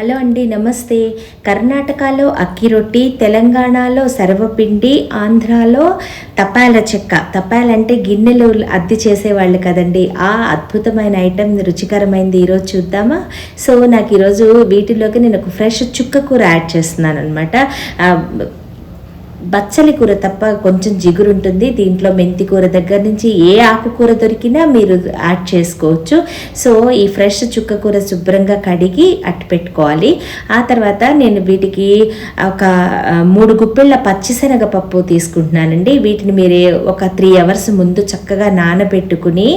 Hello అండి నమస్తే. కర్ణాటకలో అక్కి రొట్టి తెలంగాణలో సర్వపిండి ఆంధ్రాలో తపాల చెక్క. తపాలంటే గిన్నెలు అద్దె చేసేవాళ్ళు కదండి. ఆ అద్భుతమైన ఐటెం రుచికరమైనది ఈరోజు చూద్దామా? సో నాకు ఈరోజు వీటిలోకి నేను ఒక ఫ్రెష్ చుక్క కూర యాడ్ చేస్తున్నాను అనమాట బచ్చలి కూర తప్ప కొంచెం జిగురు ఉంటుంది. దీంట్లో మెంతి కూర దగ్గర నుంచి ఏ ఆకుకూర దొరికినా మీరు యాడ్ చేసుకోవచ్చు. సో ఈ ఫ్రెష్ చుక్క కూర శుభ్రంగా కడిగి అట్టు పెట్టుకోవాలి. ఆ తర్వాత నేను వీటికి ఒక మూడు గుప్పెళ్ళ పచ్చిశనగ పప్పు తీసుకుంటున్నానండి. వీటిని మీరు ఒక త్రీ అవర్స్ ముందు చక్కగా నానబెట్టుకుని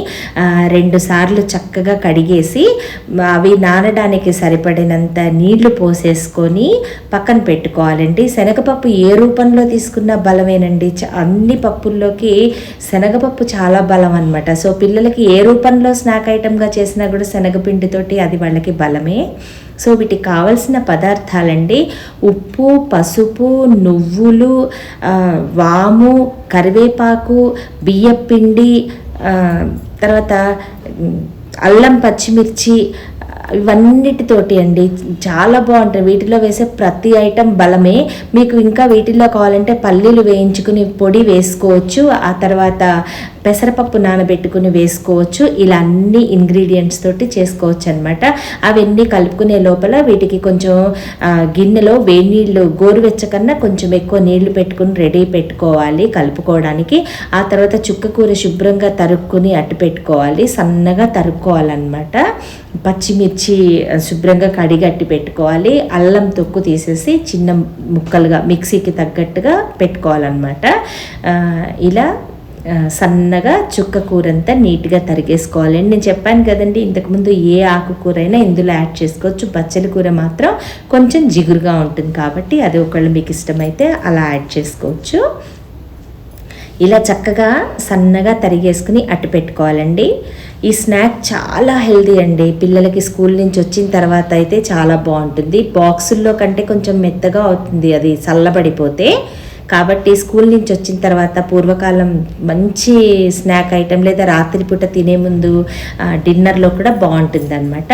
రెండు సార్లు చక్కగా కడిగేసి అవి నానడానికి సరిపడినంత నీళ్ళు పోసేసుకొని పక్కన పెట్టుకోవాలండి. శనగపప్పు ఏ రూపంలో తీసుకున్న బలమేనండి. చ- అన్ని పప్పుల్లోకి శనగపప్పు చాలా బలం అనమాట సో పిల్లలకి ఏ రూపంలో స్నాక్ ఐటమ్గా చేసినా కూడా శనగపిండితోటి అది వాళ్ళకి బలమే. సో వీటికి కావలసిన పదార్థాలండి ఉప్పు పసుపు నువ్వులు వాము కరివేపాకు బియ్యపిండి తర్వాత అల్లం పచ్చిమిర్చి ఇవన్నిటితోటి అండి చాలా బాగుంటాయి. వీటిలో వేసే ప్రతి ఐటెం బలమే. మీకు ఇంకా వీటిల్లో కావాలంటే పల్లీలు వేయించుకుని పొడి వేసుకోవచ్చు. ఆ తర్వాత పెసరపప్పు నానబెట్టుకుని వేసుకోవచ్చు. ఇలా అన్ని ఇంగ్రీడియంట్స్ తోటి చేసుకోవచ్చు అనమాట అవన్నీ కలుపుకునే లోపల వీటికి కొంచెం గిన్నెలో వేడి నీళ్ళు గోరువెచ్చకన్నా కొంచెం ఎక్కువ నీళ్ళు పెట్టుకుని రెడీ పెట్టుకోవాలి కలుపుకోవడానికి. ఆ తర్వాత చుక్క కూర శుభ్రంగా తరుక్కుని అట్టు పెట్టుకోవాలి. సన్నగా తరుక్కోవాలన్నమాట. పచ్చిమిర్చి శుభ్రంగా కడిగి అట్టి పెట్టుకోవాలి. అల్లం తొక్కు తీసేసి చిన్న ముక్కలుగా మిక్సీకి తగ్గట్టుగా పెట్టుకోవాలన్నమాట. ఇలా సన్నగా చుక్క కూర అంతా నీట్గా తరిగేసుకోవాలండి నేను చెప్పాను కదండి ఇంతకుముందు ఏ ఆకుకూర అయినా ఇందులో యాడ్ చేసుకోవచ్చు. బచ్చలి కూర మాత్రం కొంచెం జిగురుగా ఉంటుంది కాబట్టి అది ఒకళ్ళు మీకు ఇష్టమైతే అలా యాడ్ చేసుకోవచ్చు. ఇలా చక్కగా సన్నగా తరిగేసుకుని అట్టు పెట్టుకోవాలండి. ఈ స్నాక్ చాలా హెల్దీ అండి. పిల్లలకి స్కూల్ నుంచి వచ్చిన తర్వాత అయితే చాలా బాగుంటుంది. బాక్సుల్లో కంటే కొంచెం మెత్తగా అవుతుంది అది చల్లబడిపోతే. కాబట్టి స్కూల్ నుంచి వచ్చిన తర్వాత పూర్వకాలం మంచి స్నాక్ ఐటెం లేదా రాత్రిపూట తినే ముందు డిన్నర్లో కూడా బాగుంటుంది అనమాట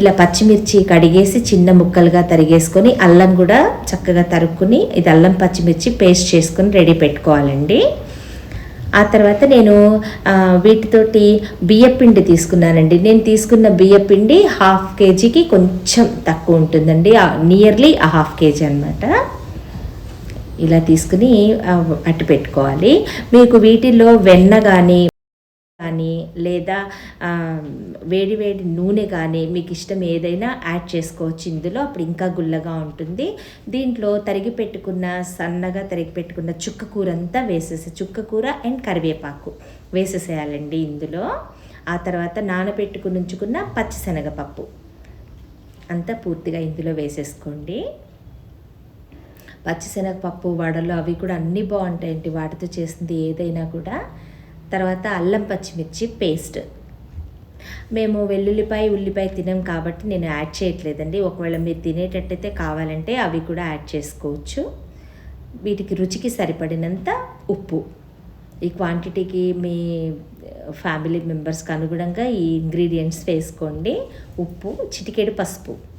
ఇలా పచ్చిమిర్చి కడిగేసి చిన్న ముక్కలుగా తరిగేసుకొని అల్లం కూడా చక్కగా తరుక్కుని ఇది అల్లం పచ్చిమిర్చి పేస్ట్ చేసుకొని రెడీ పెట్టుకోవాలండి. ఆ తర్వాత నేను వీటితోటి బియ్యపిండి తీసుకున్నానండి. నేను తీసుకున్న బియ్యపిండి హాఫ్ కేజీకి కొంచెం తక్కువ ఉంటుందండి. నియర్లీ ఆ హాఫ్ కేజీ అనమాట ఇలా తీసుకుని ఆ, అట్టి పెట్టుకోవాలి. మీకు వీటిల్లో వెన్న కానీ కానీ లేదా వేడి వేడి నూనె కానీ మీకు ఇష్టం ఏదైనా యాడ్ చేసుకోవచ్చు. ఇందులో అప్పుడు ఇంకా గుల్లగా ఉంటుంది. దీంట్లో తరిగి పెట్టుకున్న సన్నగా తరిగి పెట్టుకున్న చుక్క కూర అంతా వేసేసి చుక్క కూర అండ్ కరివేపాకు వేసేసేయాలండి ఇందులో. ఆ తర్వాత నానబెట్టుకుని ఉంచుకున్న పచ్చిశనగపప్పు. అంతా పూర్తిగా ఇందులో వేసేసుకోండి. పచ్చిశనగపప్పు వడలు అవి కూడా అన్నీ బాగుంటాయండి. వాటితో చేసింది ఏదైనా కూడా. తర్వాత అల్లం పచ్చిమిర్చి పేస్ట్. మేము వెల్లుల్లిపాయ ఉల్లిపాయ తినాం కాబట్టి నేను యాడ్ చేయట్లేదండి. ఒకవేళ మీరు తినేటట్టయితే కావాలంటే అవి కూడా యాడ్ చేసుకోవచ్చు. వీటికి రుచికి సరిపడినంత ఉప్పు. ఈ క్వాంటిటీకి మీ ఫ్యామిలీ మెంబర్స్కి అనుగుణంగా ఈ ఇంగ్రీడియంట్స్ వేసుకోండి. ఉప్పు చిటికెడు పసుపు.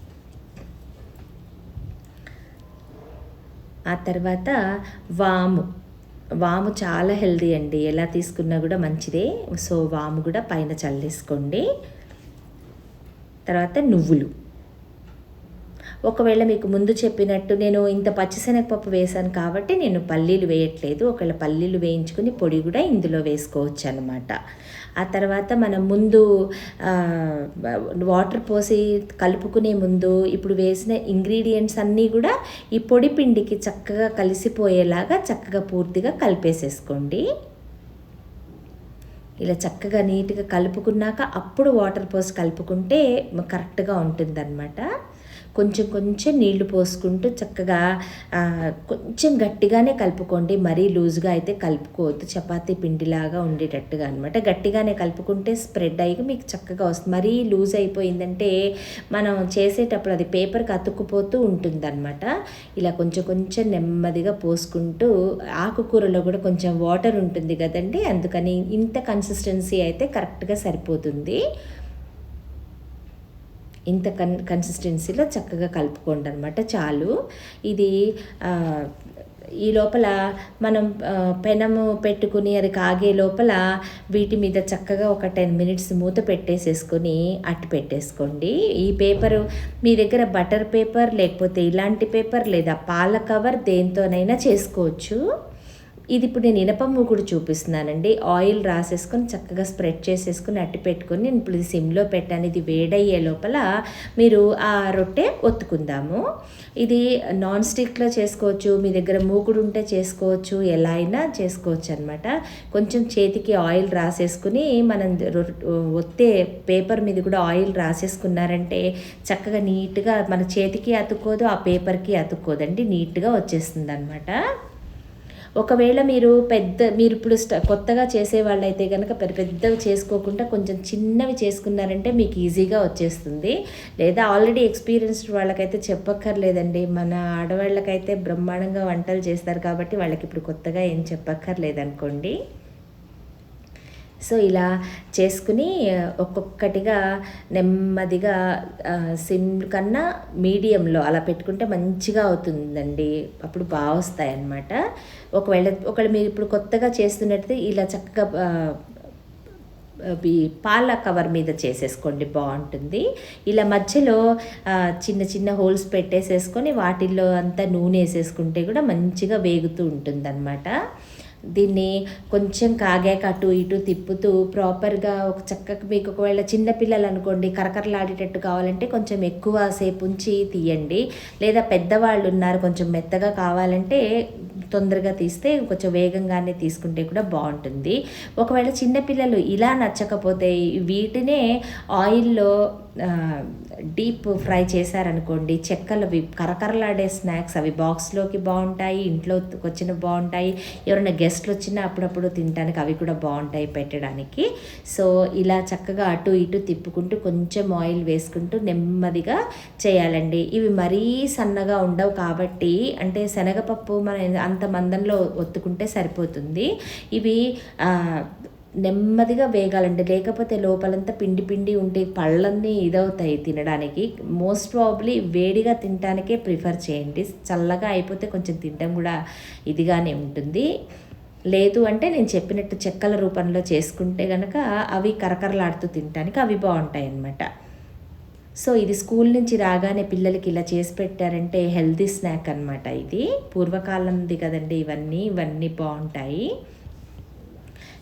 ఆ తర్వాత వాము. వాము చాలా హెల్దీ అండి. ఎలా తీసుకున్నా కూడా మంచిదే. సో వాము కూడా పైన చల్లేసుకోండి. తర్వాత నువ్వులు. ఒకవేళ మీకు ముందు చెప్పినట్టు నేను ఇంత పచ్చిశనగపప్పు వేశాను కాబట్టి నేను పల్లీలు వేయట్లేదు. ఒకవేళ పల్లీలు వేయించుకుని పొడి కూడా ఇందులో వేసుకోవచ్చు అనమాట ఆ తర్వాత మనం ముందు వాటర్ పోసి కలుపుకునే ముందు ఇప్పుడు వేసిన ఇంగ్రీడియంట్స్ అన్నీ కూడా ఈ పొడి పిండికి చక్కగా కలిసిపోయేలాగా చక్కగా పూర్తిగా కలిపేసేసుకోండి. ఇలా చక్కగా నీట్గా కలుపుకున్నాక అప్పుడు వాటర్ పోసి కలుపుకుంటే కరెక్ట్గా ఉంటుందన్నమాట. కొంచెం కొంచెం నీళ్ళు పోసుకుంటూ చక్కగా కొంచెం గట్టిగానే కలుపుకోండి. మరీ లూజ్గా అయితే కలుపుకోవద్దు. చపాతీ పిండిలాగా ఉండేటట్టుగా అనమాట గట్టిగానే కలుపుకుంటే స్ప్రెడ్ అయ్యి మీకు చక్కగా వస్తుంది. మరీ లూజ్ అయిపోయిందంటే మనం చేసేటప్పుడు అది పేపర్కి అతుక్కుపోతూ ఉంటుందన్నమాట. ఇలా కొంచెం కొంచెం నెమ్మదిగా పోసుకుంటూ ఆకుకూరలో కూడా కొంచెం వాటర్ ఉంటుంది కదండి. అందుకని ఇంత కన్సిస్టెన్సీ అయితే కరెక్ట్గా సరిపోతుంది. ఇంత కన్ కన్సిస్టెన్సీలో చక్కగా కలుపుకోండి అనమాట చాలు. ఇది ఈ లోపల మనం పెనము పెట్టుకుని అది కాగే లోపల వీటి మీద చక్కగా ఒక టెన్ మినిట్స్ మూత పెట్టేసేసుకొని అట్టు పెట్టేసుకోండి. ఈ పేపరు మీ దగ్గర బటర్ పేపర్ లేకపోతే ఇలాంటి పేపర్ లేదా పాల కవర్ దేంతోనైనా చేసుకోవచ్చు. ఇది ఇప్పుడు నేను ఇనప మూకుడు చూపిస్తున్నానండి. ఆయిల్ రాసేసుకొని చక్కగా స్ప్రెడ్ చేసేసుకొని అట్టి పెట్టుకొని నేను ఇప్పుడు ఇది సిమ్లో పెట్టాను. ఇది వేడయ్యే లోపల మీరు ఆ రొట్టె ఒత్తుకుందాము. ఇది నాన్ స్టిక్లో చేసుకోవచ్చు మీ దగ్గర మూకుడు ఉంటే చేసుకోవచ్చు ఎలా అయినా చేసుకోవచ్చు అనమాట కొంచెం చేతికి ఆయిల్ రాసేసుకుని మనం ఒత్తే పేపర్ మీద కూడా ఆయిల్ రాసేసుకున్నారంటే చక్కగా నీట్గా మన చేతికి అతుక్కోదు ఆ పేపర్కి అతుక్కోదండి. నీట్గా వచ్చేస్తుంది అనమాట ఒకవేళ మీరు పెద్ద మీరు ఇప్పుడు స్ట కొత్తగా చేసే వాళ్ళైతే కనుక పెద్ద పెద్దవి చేసుకోకుండా కొంచెం చిన్నవి చేసుకున్నారంటే మీకు ఈజీగా వచ్చేస్తుంది. లేదా ఆల్రెడీ ఎక్స్పీరియన్స్డ్ వాళ్ళకైతే చెప్పక్కర్లేదండి. మన ఆడవాళ్ళకైతే బ్రహ్మాండంగా వంటలు చేస్తారు కాబట్టి వాళ్ళకి ఇప్పుడు కొత్తగా ఏం చెప్పక్కర్లేదనుకోండి. సో ఇలా చేసుకుని ఒక్కొక్కటిగా నెమ్మదిగా సిమ్ కన్నా మీడియంలో అలా పెట్టుకుంటే మంచిగా అవుతుందండి. అప్పుడు బాగా వస్తాయి అన్నమాట ఒకవేళ ఒకవేళ మీరు ఇప్పుడు కొత్తగా చేస్తున్నట్టు ఇలా చక్కగా ఈ పాల కవర్ మీద చేసేసుకోండి బాగుంటుంది. ఇలా మధ్యలో చిన్న చిన్న హోల్స్ పెట్టేసేసుకొని వాటిల్లో అంతా నూనె వేసేసుకుంటే కూడా మంచిగా వేగుతూ ఉంటుందన్నమాట. దీన్ని కొంచెం కాగాక అటు ఇటు తిప్పుతూ ప్రాపర్గా ఒక చక్కగా మీకు ఒకవేళ చిన్నపిల్లలు అనుకోండి కరకరలాడేటట్టు కావాలంటే కొంచెం ఎక్కువ సేపు ఉంచి తీయండి. లేదా పెద్దవాళ్ళు ఉన్నారు కొంచెం మెత్తగా కావాలంటే తొందరగా తీస్తే కొంచెం వేగంగానే తీసుకుంటే కూడా బాగుంటుంది. ఒకవేళ చిన్నపిల్లలు ఇలా నచ్చకపోతే వీటినే ఆయిల్లో డీప్ ఫ్రై చేశారనుకోండి చెక్కలు అవి కరకరలాడే స్నాక్స్ అవి బాక్స్లోకి బాగుంటాయి ఇంట్లో వచ్చిన బాగుంటాయి ఎవరైనా గెస్ట్లు వచ్చినా అప్పుడప్పుడు తినడానికి అవి కూడా బాగుంటాయి పెట్టడానికి. సో ఇలా చక్కగా అటు ఇటు తిప్పుకుంటూ కొంచెం ఆయిల్ వేసుకుంటూ నెమ్మదిగా చేయాలండి. ఇవి మరీ సన్నగా ఉండవు కాబట్టి అంటే శనగపప్పు మనం అంత మందంలో ఒత్తుకుంటే సరిపోతుంది. ఇవి నెమ్మదిగా వేగాలండి లేకపోతే లోపలంతా పిండి పిండి ఉంటే పళ్ళన్నీ ఇదవుతాయి తినడానికి. మోస్ట్ ప్రాబ్లీ వేడిగా తినడానికే ప్రిఫర్ చేయండి. చల్లగా అయిపోతే కొంచెం తినడం కూడా ఇదిగానే ఉంటుంది. లేదు అంటే నేను చెప్పినట్టు చెక్కల రూపంలో చేసుకుంటే కనుక అవి కరకరలాడుతూ తినడానికి అవి బాగుంటాయి అన్నమాట సో ఇది స్కూల్ నుంచి రాగానే పిల్లలకి ఇలా చేసి పెట్టారంటే హెల్తీ స్నాక్ అన్నమాట ఇది. పూర్వకాలంది కదండి ఇవన్నీ ఇవన్నీ బాగుంటాయి.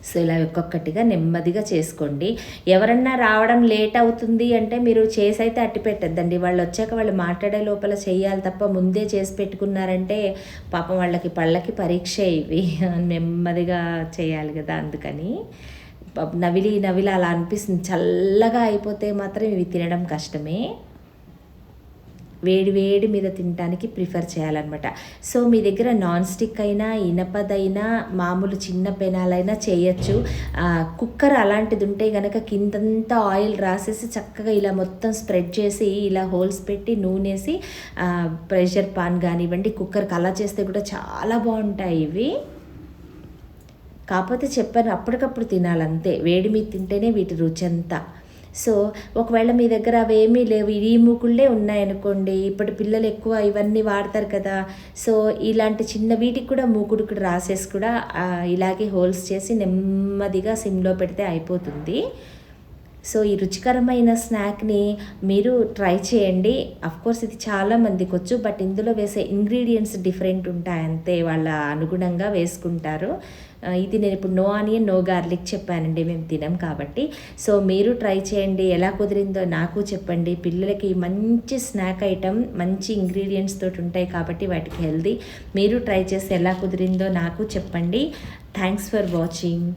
సో ఇలా ఒక్కొక్కటిగా నెమ్మదిగా చేసుకోండి. ఎవరన్నా రావడం లేట్ అవుతుంది అంటే మీరు చేసి అయితే అట్టి పెట్టద్దండి. వాళ్ళు వచ్చాక వాళ్ళు మాట్లాడే లోపల చేయాలి తప్ప ముందే చేసి పెట్టుకున్నారంటే పాపం వాళ్ళకి పళ్ళకి పరీక్ష ఇవి. నెమ్మదిగా చేయాలి కదా అందుకని. నవిలి నవిలి అలా అనిపిస్తుంది. చల్లగా అయిపోతే మాత్రం ఇవి తినడం కష్టమే. వేడి వేడి మీద తినడానికి ప్రిఫర్ చేయాలన్నమాట. సో మీ దగ్గర నాన్ స్టిక్ అయినా ఇనపదైనా మామూలు చిన్న పెనాలైనా చేయొచ్చు. కుక్కర్ అలాంటిది ఉంటే కనుక కిందంతా ఆయిల్ రాసేసి చక్కగా ఇలా మొత్తం స్ప్రెడ్ చేసి ఇలా హోల్స్ పెట్టి నూనెసి ప్రెషర్ పాన్ కానివ్వండి కుక్కర్కి అలా చేస్తే కూడా చాలా బాగుంటాయి ఇవి. కాకపోతే చెప్పాను అప్పటికప్పుడు తినాలంతే. వేడి మీద తింటేనే వీటి రుచి అంతా సో ఒకవేళ మీ దగ్గర అవేమీ లేవు ఈ మూకుళ్ళే ఉన్నాయనుకోండి ఇప్పటి పిల్లలు ఎక్కువ ఇవన్నీ వాడతారు కదా సో ఇలాంటి చిన్న వీటికి కూడా మూకుడు కూడా రాసేసి కూడా ఇలాగే హోల్స్ చేసి నెమ్మదిగా సిమ్లో పెడితే అయిపోతుంది. సో ఈ రుచికరమైన స్నాక్ని మీరు ట్రై చేయండి. కోర్స్ ఇది చాలా మందికి వచ్చు బట్ ఇందులో వేసే ఇంగ్రీడియంట్స్ డిఫరెంట్ ఉంటాయి అంతే వాళ్ళ అనుగుణంగా వేసుకుంటారు. ఇది నేను ఇప్పుడు నో ఆనియన్ నో గార్లిక్ చెప్పానండి మేము తినం కాబట్టి. సో మీరు ట్రై చేయండి ఎలా కుదిరిందో నాకు చెప్పండి. పిల్లలకి మంచి స్నాక్ ఐటమ్ మంచి ఇంగ్రీడియంట్స్ తోటి ఉంటాయి కాబట్టి వాటికి హెల్దీ. మీరు ట్రై చేసి ఎలా కుదిరిందో నాకు చెప్పండి. Thanks for watching